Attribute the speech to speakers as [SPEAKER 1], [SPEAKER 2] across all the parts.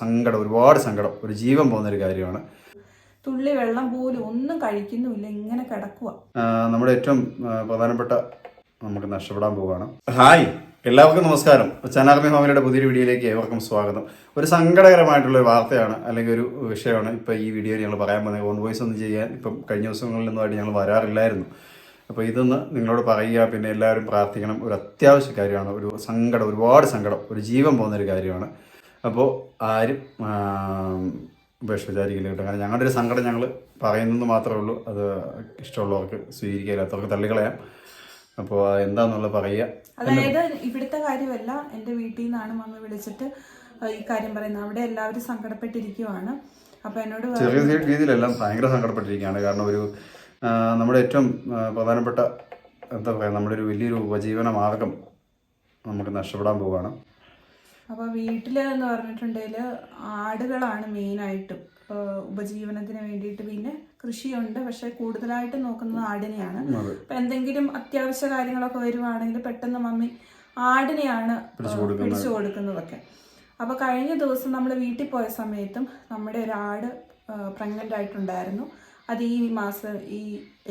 [SPEAKER 1] സങ്കടം ഒരുപാട് സങ്കടം ഒരു ജീവൻ പോകുന്ന ഒരു കാര്യമാണ്.
[SPEAKER 2] തുള്ളി വെള്ളം പോലും ഒന്നും കഴിക്കുന്നുമില്ല ഇങ്ങനെ കിടക്കുക
[SPEAKER 1] നമ്മുടെ ഏറ്റവും പ്രധാനപ്പെട്ട നമുക്ക് നഷ്ടപ്പെടാൻ പോവുകയാണ്. ഹായ് എല്ലാവർക്കും നമസ്കാരം. ചനാർമി ഫാമിലിയുടെ പുതിയൊരു വീഡിയോയിലേക്ക് ഏവർക്കും സ്വാഗതം. ഒരു സങ്കടകരമായിട്ടുള്ള ഒരു വാർത്തയാണ് അല്ലെങ്കിൽ ഒരു വിഷയമാണ് ഇപ്പോൾ ഈ വീഡിയോ ഞങ്ങൾ പറയാൻ പോകുന്നത്. ഓൺ വോയിസ് ഒന്നും ചെയ്യാൻ ഇപ്പം കഴിഞ്ഞ ദിവസങ്ങളിലൊന്നുമായിട്ട് ഞങ്ങൾ വരാറില്ലായിരുന്നു. അപ്പോൾ ഇതൊന്ന് നിങ്ങളോട് പറയുക പിന്നെ എല്ലാവരും പ്രാർത്ഥിക്കണം. ഒരു അത്യാവശ്യ കാര്യമാണ് ഒരു സങ്കടം ഒരുപാട് സങ്കടം ഒരു ജീവൻ പോകുന്ന ഒരു കാര്യമാണ്. അപ്പോൾ ആരും ഉപേക്ഷ വിചാരിക്കില്ല കേട്ടോ കാരണം ഞങ്ങളുടെ ഒരു സങ്കടം ഞങ്ങൾ പറയുന്നത് മാത്രമേ ഉള്ളൂ. അത് ഇഷ്ടമുള്ളവർക്ക് സ്വീകരിക്കാത്തവർക്ക് തള്ളിക്കളയാം. അപ്പോൾ എന്താന്നുള്ളത് പറയുക.
[SPEAKER 2] അതായത് ഇവിടുത്തെ കാര്യമല്ല എന്റെ വീട്ടിൽ നിന്നാണ് മമ്മി വിളിച്ചിട്ട് ഈ കാര്യം പറയുന്നത്. അവിടെ എല്ലാവരും സങ്കടപ്പെട്ടിരിക്കുവാണ്. അപ്പോൾ എന്നോട്
[SPEAKER 1] ചെറിയ രീതിയിലെല്ലാം ഭയങ്കര സങ്കടപ്പെട്ടിരിക്കുകയാണ്. കാരണം ഒരു നമ്മുടെ ഏറ്റവും പ്രധാനപ്പെട്ട എന്താ പറയുക നമ്മുടെ ഒരു വലിയൊരു ഉപജീവന മാർഗം നമുക്ക് നഷ്ടപ്പെടാൻ പോവുകയാണ്.
[SPEAKER 2] അപ്പൊ വീട്ടിൽ എന്ന് പറഞ്ഞിട്ടുണ്ടെങ്കിൽ ആടുകളാണ് മെയിനായിട്ടും. ഉപജീവനത്തിന് വേണ്ടിയിട്ട് പിന്നെ കൃഷിയുണ്ട്. പക്ഷെ കൂടുതലായിട്ട് നോക്കുന്നത് ആടിനെയാണ്. അപ്പം എന്തെങ്കിലും അത്യാവശ്യ കാര്യങ്ങളൊക്കെ വരുവാണെങ്കിൽ പെട്ടെന്ന് മമ്മി ആടിനെയാണ് പിടിച്ചു കൊടുക്കുന്നതൊക്കെ. അപ്പോൾ കഴിഞ്ഞ ദിവസം നമ്മൾ വീട്ടിൽ പോയ സമയത്തും നമ്മുടെ ഒരു ആട് പ്രഗ്നന്റ് ആയിട്ടുണ്ടായിരുന്നു. അത് ഈ മാസം ഈ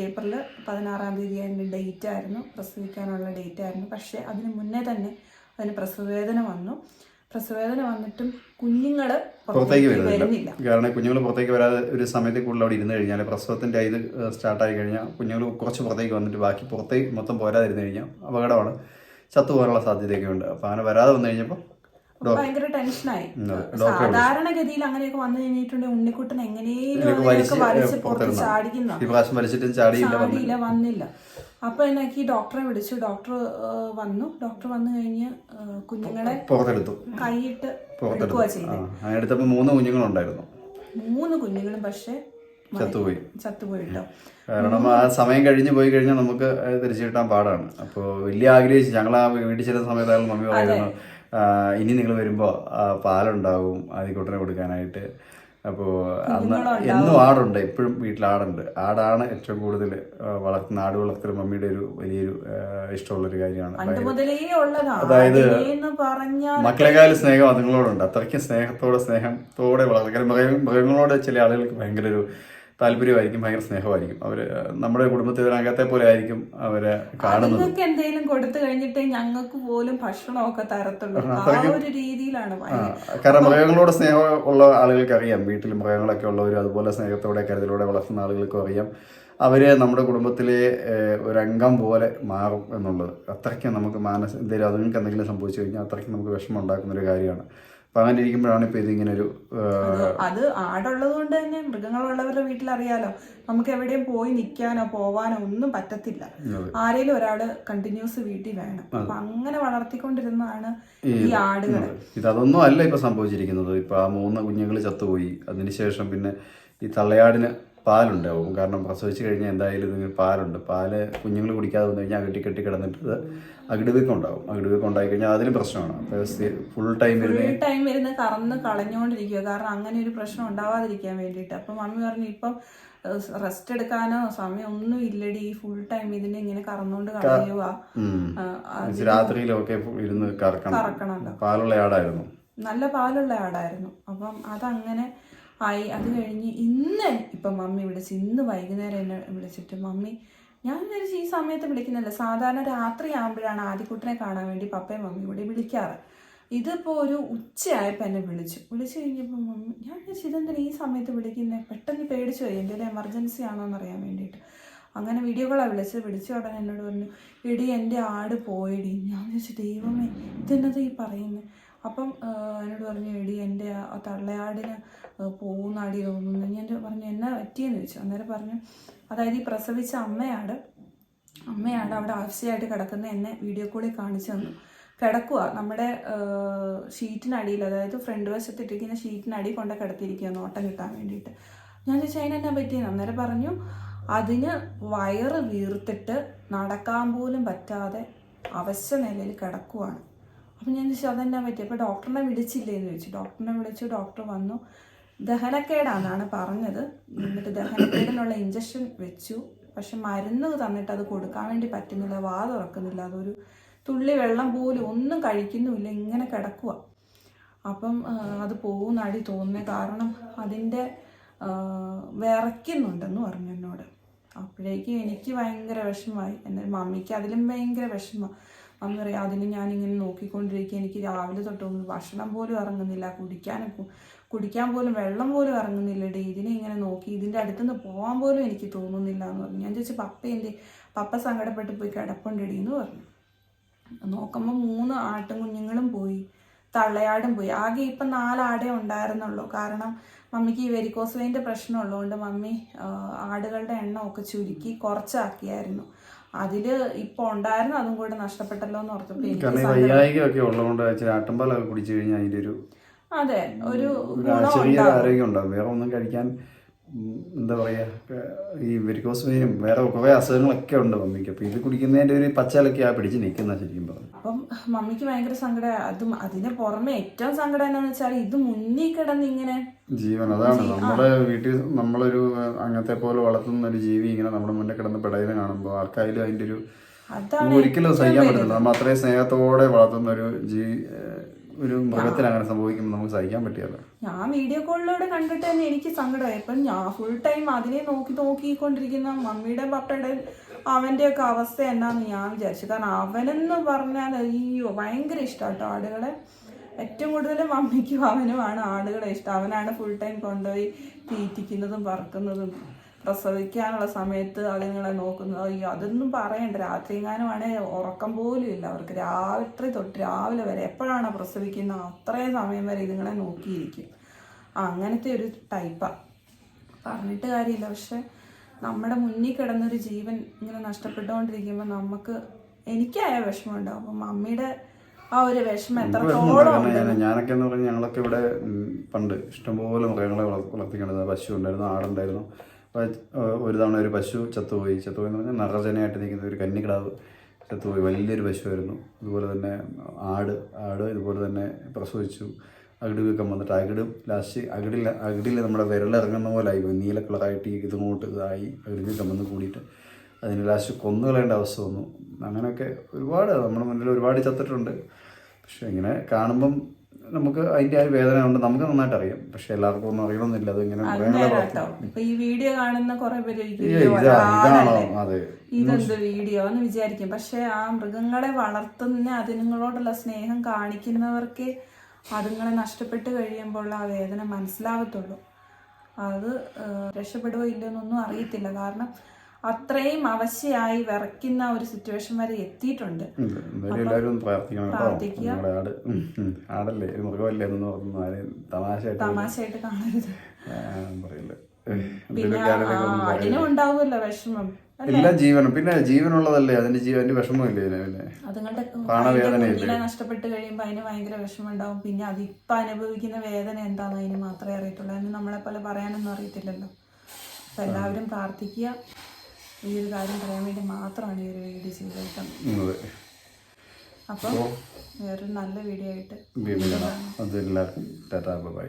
[SPEAKER 2] ഏപ്രിൽ പതിനാറാം തീയതി അതിന്റെ ഡേറ്റ് ആയിരുന്നു. പ്രസവിക്കാനുള്ള ഡേറ്റ് ആയിരുന്നു. പക്ഷേ അതിന് മുന്നേ തന്നെ അതിന് പ്രസവവേദന വന്നു. പ്രസവവേദന വന്നിട്ടും കുഞ്ഞുങ്ങൾ
[SPEAKER 1] പുറത്തേക്ക് വരുന്നില്ല. കാരണം കുഞ്ഞുങ്ങൾ പുറത്തേക്ക് വരാതെ ഒരു സമയത്ത് കൂടുതൽ അവിടെ ഇരുന്ന് കഴിഞ്ഞാൽ പ്രസവത്തിന്റെ ഇത് സ്റ്റാർട്ടായി കഴിഞ്ഞാൽ കുഞ്ഞുങ്ങൾ കുറച്ച് പുറത്തേക്ക് വന്നിട്ട് ബാക്കി പുറത്തേക്ക് മൊത്തം പോരാതിരുന്ന് കഴിഞ്ഞാൽ അപകടമാണ്. ചത്തുപോകാനുള്ള സാധ്യതയൊക്കെ ഉണ്ട് അപ്പോൾ അങ്ങനെ വരാതെ വന്നു കഴിഞ്ഞപ്പോൾ
[SPEAKER 2] ഭയങ്കര ടെൻഷനായി. സാധാരണഗതിയിൽ അങ്ങനെയൊക്കെ വന്നു കഴിഞ്ഞിട്ടുണ്ടെങ്കിൽ ഉണ്ണിക്കുട്ടൻ എങ്ങനെയും
[SPEAKER 1] വലിച്ച്
[SPEAKER 2] പുറത്ത് ചാടിക്കുന്ന.
[SPEAKER 1] ചാടിയില്ല
[SPEAKER 2] വന്നില്ല. അപ്പൊ എനിക്ക് ഡോക്ടറെ വിളിച്ചു. ഡോക്ടർ വന്നു. ഡോക്ടർ വന്നു കഴിഞ്ഞ് കുഞ്ഞുങ്ങളെ
[SPEAKER 1] പുറത്തെടുത്തു.
[SPEAKER 2] കൈയിട്ട് എടുക്കുക
[SPEAKER 1] മൂന്ന് കുഞ്ഞുങ്ങളുണ്ടായിരുന്നു.
[SPEAKER 2] മൂന്ന് കുഞ്ഞുങ്ങളും പക്ഷെ
[SPEAKER 1] ചത്തുപോയി.
[SPEAKER 2] ചത്തുപോയിട്ടോ.
[SPEAKER 1] കാരണം ആ സമയം കഴിഞ്ഞ് പോയി കഴിഞ്ഞാൽ നമുക്ക് തിരിച്ചു കിട്ടാൻ പാടാണ്. അപ്പോൾ വലിയ ആഗ്രഹിച്ചു ഞങ്ങൾ ആ വീട്ടിൽ ചെല്ലുന്ന സമയത്തായാലും മമ്മി പറയുന്നു ഇനി നിങ്ങൾ വരുമ്പോൾ പാലുണ്ടാവും ആദ്യക്കൂട്ടനെ കൊടുക്കാനായിട്ട്. അപ്പോൾ അന്ന് എന്നും ആടുണ്ട് എപ്പോഴും വീട്ടിൽ ആടുണ്ട്. ആടാണ് ഏറ്റവും കൂടുതൽ വളർത്തുന്ന ആട് വളർത്തൽ മമ്മിയുടെ ഒരു വലിയൊരു ഇഷ്ടമുള്ള ഇഷ്ടമുള്ളൊരു കാര്യമാണ്. അതായത് മക്കളെക്കാളും സ്നേഹം അതുങ്ങളോടുണ്ട്. അത്രയ്ക്കും സ്നേഹത്തോടെ സ്നേഹത്തോടെ വളർത്തും കാരണം മൃഗ മൃഗങ്ങളോട് ചില ആളുകൾക്ക് ഭയങ്കര ഒരു താല്പര്യമായിരിക്കും ഭയങ്കര സ്നേഹമായിരിക്കും. അവർ നമ്മുടെ കുടുംബത്തിൽ അംഗത്തെ പോലെ ആയിരിക്കും അവരെ കാണുന്നത്.
[SPEAKER 2] നിങ്ങൾക്ക് എന്തെങ്കിലും കൊടുത്തു കഴിഞ്ഞിട്ട് ഞങ്ങൾക്ക് പോലും ഭക്ഷണമൊക്കെ തരത്തുള്ളൂ. ആ ഒരു രീതിയിലാണ്
[SPEAKER 1] കാരണം മൃഗങ്ങളോട് സ്നേഹം ഉള്ള ആളുകൾക്ക് അറിയാം വീട്ടിൽ മൃഗങ്ങളൊക്കെ ഉള്ളവർ അതുപോലെ സ്നേഹത്തോടെ കരുതലോടെ വളർത്തുന്ന ആളുകൾക്കും അറിയാം. അവർ നമ്മുടെ കുടുംബത്തിലെ ഒരംഗം പോലെ മാറും എന്നുള്ളത്. അത്രയ്ക്കും നമുക്ക് മാനസിക എന്തെങ്കിലും അതുങ്ങൾക്ക് എന്തെങ്കിലും സംഭവിച്ചു കഴിഞ്ഞാൽ അത്രയ്ക്കും നമുക്ക് വിഷമം ഉണ്ടാക്കുന്ന ഒരു കാര്യമാണ്. അപ്പം അങ്ങനെ ഇരിക്കുമ്പോഴാണ് ഇപ്പോൾ ഇതിങ്ങനെ ഒരു
[SPEAKER 2] അത് ആടുള്ളത് കൊണ്ട് തന്നെ മൃഗങ്ങളുള്ളവരുടെ വീട്ടിൽ അറിയാലോ നമുക്ക് എവിടെയും പോയി നിൽക്കാനോ പോവാനോ ഒന്നും പറ്റത്തില്ല. ആരെങ്കിലും ഒരാൾ കണ്ടിന്യൂസ് വീട്ടിൽ വേണം. അപ്പൊ അങ്ങനെ വളർത്തിക്കൊണ്ടിരുന്നതാണ് ഈ ആടുകൾ
[SPEAKER 1] ഇതൊന്നും അല്ല ഇപ്പൊ സംഭവിച്ചിരിക്കുന്നത്. ഇപ്പൊ ആ മൂന്ന് കുഞ്ഞുങ്ങൾ ചത്തുപോയി. അതിനുശേഷം പിന്നെ ഈ തള്ളയാടിന് പാലുണ്ടാവും. കാരണം പ്രസവിച്ച് കഴിഞ്ഞാൽ എന്തായാലും ഇതിന് പാലുണ്ട്. പാൽ കുഞ്ഞുങ്ങൾ കുടിക്കാതെ വന്നു കഴിഞ്ഞാൽ അകട്ടി കെട്ടി കിടന്നിട്ട് അകിടുവീക്കം ഉണ്ടാവും അകിടുവീക്കം ഉണ്ടായി കഴിഞ്ഞാൽ അതിന് പ്രശ്നമാണ്. ഫുൾ ടൈം
[SPEAKER 2] ഫുൾ ടൈം വരുന്ന കറന്ന് കളഞ്ഞുകൊണ്ടിരിക്കുക. കാരണം അങ്ങനെ ഒരു പ്രശ്നം ഉണ്ടാവാതിരിക്കാൻ വേണ്ടിയിട്ട്. അപ്പം മമ്മി പറഞ്ഞു ഇപ്പം റെസ്റ്റ് എടുക്കാനോ സമയം ഒന്നും ഇല്ലടി. ഫുൾ ടൈം ഇതിനെ ഇങ്ങനെ കറന്നുകൊണ്ട് കളയുക
[SPEAKER 1] രാത്രിയിലൊക്കെ ഇരുന്ന് കറക്കണം.
[SPEAKER 2] കറക്കണം
[SPEAKER 1] പാലുള്ള ആടായിരുന്നു.
[SPEAKER 2] നല്ല പാലുള്ള ആടായിരുന്നു. അപ്പം അതങ്ങനെ ആയി അത് കഴിഞ്ഞ് ഇന്ന് ഇപ്പം മമ്മി വിളിച്ച് ഇന്ന് വൈകുന്നേരം എന്നെ വിളിച്ചിട്ട് മമ്മി ഞാൻ വിചാരിച്ചു ഈ സമയത്ത് വിളിക്കുന്നില്ല സാധാരണ രാത്രി ആകുമ്പോഴാണ് ആദ്യക്കുട്ടനെ കാണാൻ വേണ്ടി പപ്പയും മമ്മിയും കൂടി വിളിക്കാറ്. ഇതിപ്പോൾ ഒരു ഉച്ചയായപ്പോൾ എന്നെ വിളിച്ചു. വിളിച്ചു കഴിഞ്ഞപ്പോൾ മമ്മി ഞാൻ വിചാരിച്ചു ഇതെന്തിനാ ഈ സമയത്ത് വിളിക്കുന്നത് പെട്ടെന്ന് പേടിച്ചു പോയി. ഒരു എമർജൻസി ആണോ എന്നറിയാൻ വേണ്ടിയിട്ട്. അങ്ങനെ വീഡിയോ കോളാണ് വിളിച്ചത്. വിളിച്ച ഉടനെ എന്നോട് പറഞ്ഞു എടി എന്റെ ആട് പോയിടി. ഞാൻ വിചാരിച്ചു ദൈവമേ ഇതെന്നത് ഈ പറയുന്നത് അപ്പം എന്നോട് പറഞ്ഞു എടി എന്റെ ആ തള്ളയാടിന് പോകുന്നാടി തോന്നുന്നു. ഞാൻ പറഞ്ഞു എന്നാ പറ്റിയെന്ന് ചോദിച്ചു. അന്നേരം പറഞ്ഞു അതായത് ഈ പ്രസവിച്ച അമ്മയാട് അമ്മയാണ് അവിടെ ആവശ്യമായിട്ട് കിടക്കുന്ന എന്നെ വീഡിയോ കോളിൽ കാണിച്ചു തന്നു. കിടക്കുക നമ്മുടെ ഷീറ്റിനടിയിൽ അതായത് ഫ്രണ്ട് വശത്തിട്ടിരിക്കുന്ന ഷീറ്റിനടി കൊണ്ട് കിടത്തിയിരിക്കുക നോട്ടം കിട്ടാൻ വേണ്ടിയിട്ട്. ഞാൻ ചോദിച്ചു അതിനെന്നാ പറ്റിയെന്ന്? അന്നേരം പറഞ്ഞു അതിന് വയറ് വീർത്തിട്ട് നടക്കാൻ പോലും പറ്റാതെ അവശ്യ നിലയിൽ കിടക്കുവാണ്. അപ്പം ഞാൻ ചോദിച്ചു അതെന്നാ പറ്റി അപ്പോൾ ഡോക്ടറിനെ വിളിച്ചില്ലേ എന്ന് ചോദിച്ചു. ഡോക്ടറിനെ വിളിച്ചു ഡോക്ടർ വന്നു. ദഹനക്കേടാണെന്നാണ് പറഞ്ഞത്. എന്നിട്ട് ദഹനക്കേടിനുള്ള ഇഞ്ചക്ഷൻ വെച്ചു. പക്ഷെ മരുന്ന് തന്നിട്ട് അത് കൊടുക്കാൻ വേണ്ടി പറ്റുന്നില്ല വാ തുറക്കുന്നില്ല. അതൊരു തുള്ളി വെള്ളം പോലും ഒന്നും കഴിക്കുന്നുമില്ല ഇങ്ങനെ കിടക്കുക അപ്പം അത് പോകുന്നടി തോന്നുന്നത് കാരണം അതിന്റെ വിറയ്ക്കുന്നുണ്ടെന്ന് പറഞ്ഞു എന്നോട്. അപ്പോഴേക്കും എനിക്ക് ഭയങ്കര വിഷമമായി. എന്റെ മമ്മിക്ക് അതിലും ഭയങ്കര വിഷമമാണ് മമ്മി പറയാം അതിന് ഞാനിങ്ങനെ നോക്കിക്കൊണ്ടിരിക്കുക എനിക്ക് രാവിലെ തൊട്ടൊന്നും ഭക്ഷണം പോലും ഇറങ്ങുന്നില്ല. കുടിക്കാൻ കുടിക്കാൻ പോലും വെള്ളം പോലും ഇറങ്ങുന്നില്ല ഡേ ഇതിനെ ഇങ്ങനെ നോക്കി ഇതിന്റെ അടുത്തുനിന്ന് പോകാൻ പോലും എനിക്ക് തോന്നുന്നില്ല എന്ന് പറഞ്ഞു. ഞാൻ ചോദിച്ചു പപ്പ എന്റെ പപ്പ സങ്കടപ്പെട്ട് പോയി കിടപ്പുണ്ടടി എന്ന് പറഞ്ഞു. നോക്കുമ്പോൾ മൂന്ന് ആട്ടും കുഞ്ഞുങ്ങളും പോയി. തള്ളയാടും പോയി. ആകെ ഇപ്പം നാലാടേ ഉണ്ടായിരുന്നുള്ളൂ. കാരണം മമ്മിക്ക് ഈ വെരിക്കോസ് വെയിന്റെ പ്രശ്നം ഉള്ളതുകൊണ്ട് മമ്മി ആടുകളുടെ എണ്ണമൊക്കെ ചുരുക്കി കുറച്ചാക്കിയായിരുന്നു. അതിൽ ഇപ്പോൾ ഉണ്ടായിരുന്നു. അതും കൂടെ നഷ്ടപ്പെട്ടല്ലോ എന്ന് ഓർത്തപ്പോൾ അതെ ഒരു
[SPEAKER 1] ആരോഗ്യം ഉണ്ടാവും. വേറെ ഒന്നും കഴിക്കാൻ എന്താ പറയുക ഈ വെരിക്കോസ് വെയിനും വേറെ കുറേ അസുഖങ്ങളൊക്കെ ഉണ്ട് മമ്മിക്ക്. അപ്പോൾ ഇത് കുടിക്കുന്നതിന്റെ ഒരു പച്ചലൊക്കെ ആ പിടിച്ച് നിൽക്കുന്ന ശരിക്കും പറഞ്ഞു.
[SPEAKER 2] അപ്പം മമ്മിക്ക് ഭയങ്കര സങ്കടം. അതും അതിന് പുറമെ ഏറ്റവും സങ്കടം എന്താണെന്ന് വെച്ചാൽ ഇത് മുന്നിൽ കിടന്ന് ഇങ്ങനെ
[SPEAKER 1] ജീവൻ അതാണ് നമ്മുടെ വീട്ടിൽ നമ്മളൊരു അങ്ങനത്തെ പോലെ വളർത്തുന്ന ഒരു ജീവി ഇങ്ങനെ നമ്മുടെ മുന്നിൽ കിടന്ന് പിടയുന്ന കാണുമ്പോൾ ആർക്കായാലും അതിന്റെ ഒരു ഒരിക്കലും സഹിക്കാൻ പറ്റില്ല നമ്മൾ അത്രയും സ്നേഹത്തോടെ വളർത്തുന്ന ഒരു ജീവി ഏഹ്, ഒരു മൃഗത്തിന് അങ്ങനെ സംഭവിക്കുമ്പോൾ നമുക്ക് സഹിക്കാൻ പറ്റിയല്ല.
[SPEAKER 2] ഞാൻ വീഡിയോ കോളിലൂടെ കണ്ടിട്ട് തന്നെ എനിക്ക് സങ്കടമായി ഇപ്പം ഞാൻ ഫുൾ ടൈം അതിനെ നോക്കി നോക്കിക്കൊണ്ടിരിക്കുന്ന മമ്മിയുടെ പപ്പയുടെ അവന്റെ ഒക്കെ അവസ്ഥ എന്നാന്ന് ഞാൻ വിചാരിച്ചു. കാരണം അവനെന്ന് പറഞ്ഞാൽ അയ്യോ ഭയങ്കര ഇഷ്ടമാട്ടോ ആടുകളെ. ഏറ്റവും കൂടുതൽ മമ്മിക്കും അവനുമാണ് ആടുകളെ ഇഷ്ടം. അവനാണ് ഫുൾ ടൈം കൊണ്ടുപോയി തീറ്റിക്കുന്നതും പറക്കുന്നതും പ്രസവിക്കാനുള്ള സമയത്ത് അതുങ്ങളെ നോക്കുന്നത്. അയ്യോ അതൊന്നും പറയണ്ട. രാത്രി എങ്ങാനുമാണ് ഉറക്കം പോലും ഇല്ല. അവർക്ക് രാത്രി തൊട്ട് രാവിലെ വരെ എപ്പോഴാണ് പ്രസവിക്കുന്നത് അത്രയും സമയം വരെ ഇതുങ്ങളെ നോക്കിയിരിക്കും. അങ്ങനത്തെ ഒരു ടൈപ്പാണ് പറഞ്ഞിട്ട് കാര്യമില്ല. പക്ഷെ നമ്മുടെ മുന്നിൽ കിടന്നൊരു ജീവൻ ഇങ്ങനെ നഷ്ടപ്പെട്ടുകൊണ്ടിരിക്കുമ്പോൾ നമുക്ക് എനിക്കായ വിഷമമുണ്ടാവും. അപ്പം മമ്മിയുടെ ആ ഒരു വിഷമം എത്രത്തോളം
[SPEAKER 1] ഞാനൊക്കെ എന്ന് പറഞ്ഞാൽ ഞങ്ങളൊക്കെ ഇവിടെ പണ്ട് ഇഷ്ടംപോലെ മൃഗങ്ങളെ വള- വളർത്തിക്കൊണ്ടിരുന്നത്. പശു ഉണ്ടായിരുന്നു ആടുണ്ടായിരുന്നു. ഒരു തവണ ഒരു പശു ചത്തുപോയി. ചത്തുപോയി എന്ന് പറഞ്ഞാൽ നിറജനയായിട്ട് നിൽക്കുന്ന ഒരു കന്നിക്കിടാവ് ചത്തുപോയി. വലിയൊരു പശുവായിരുന്നു. അതുപോലെ തന്നെ ആട് ആട് ഇതുപോലെ തന്നെ പ്രസവിച്ചു. അകിടുകൊക്കെ വന്നിട്ട് അകിടും ലാസ്റ്റ് അകിടിൽ അകിടിൽ നമ്മുടെ വിരലിറങ്ങുന്ന പോലെ ആയി നീല കളറായിട്ട് ഇതുകൊണ്ട് ഇതായി അകിടുകൊക്കെ വന്ന് കൂടിയിട്ട് അതിന് ലാസ്റ്റ് കൊന്നുകളേണ്ട അവസ്ഥ വന്നു. അങ്ങനെയൊക്കെ ഒരുപാട് നമ്മുടെ മുന്നിൽ ഒരുപാട് ചത്തിട്ടുണ്ട്. പക്ഷെ ഇങ്ങനെ കാണുമ്പം നമുക്ക് അതിന്റെ ആ വേദന ഉണ്ട് നമുക്ക് നന്നായിട്ട് അറിയാം. പക്ഷെ എല്ലാവർക്കും ഒന്നും അറിയണമെന്നില്ല. അത് ഇങ്ങനെ
[SPEAKER 2] ഇപ്പൊ ഈ വീഡിയോ കാണുന്ന കുറെ പേര് ചോദിക്കും,
[SPEAKER 1] ഏയ്
[SPEAKER 2] "അയ്യോ,
[SPEAKER 1] ഇതാ ഇതാണോ?
[SPEAKER 2] ഒരാളല്ലേ?"
[SPEAKER 1] അതെ.
[SPEAKER 2] ഇതെന്ത് വീഡിയോ എന്ന് വിചാരിക്കും. പക്ഷെ ആ മൃഗങ്ങളെ വളർത്തുന്ന അതിനങ്ങളോടുള്ള സ്നേഹം കാണിക്കുന്നവർക്ക് അതുങ്ങളെ നഷ്ടപ്പെട്ട് കഴിയുമ്പോൾ ആ വേദന മനസ്സിലാവത്തുള്ളൂ. അത് രക്ഷപ്പെടുകയോ ഇല്ലെന്നൊന്നും അറിയത്തില്ല. കാരണം അത്രയും അവശയായി വിറയ്ക്കുന്ന ഒരു സിറ്റുവേഷൻ വരെ എത്തിയിട്ടുണ്ട്.
[SPEAKER 1] എല്ലാവരും
[SPEAKER 2] പ്രാർത്ഥിക്കുക.
[SPEAKER 1] ആടല്ലേ? മൃഗമല്ലേ എന്ന് പറഞ്ഞു തമാശയായിട്ട്
[SPEAKER 2] കാണരുത്. അതിനും ഉണ്ടാവുമല്ലോ വിഷമം
[SPEAKER 1] എല്ലാം ജീവനും പിന്നെ ജീവനുള്ളതല്ലേ? അതിന്റെ ജീവന്റെ വിഷമമില്ലേ പിന്നെ
[SPEAKER 2] അതുങ്ങളുടെ? കുഞ്ഞിനെ നഷ്ടപ്പെട്ട് കഴിയുമ്പോൾ അതിന് ഭയങ്കര വിഷമം ഉണ്ടാവും പിന്നെ അതിപ്പോ അനുഭവിക്കുന്ന വേദന എന്താണെന്ന് അതിന് മാത്രമേ അറിയത്തുള്ളൂ. അതിന് നമ്മളെ പോലെ പറയാനൊന്നും അറിയത്തില്ലല്ലോ. എല്ലാവരും പ്രാർത്ഥിക്കുക. ഈ ഒരു കാര്യം പറയാൻ വേണ്ടി മാത്രമാണ് ഈ ഒരു വീഡിയോ ചെയ്തേക്കുന്നത്. കേട്ടോ
[SPEAKER 1] ഉം, അതെ.
[SPEAKER 2] അപ്പം വേറൊരു നല്ല വീഡിയോ ആയിട്ട്
[SPEAKER 1] വീണ്ടും അത് എല്ലാവർക്കും ടാറ്റാ ബൈ.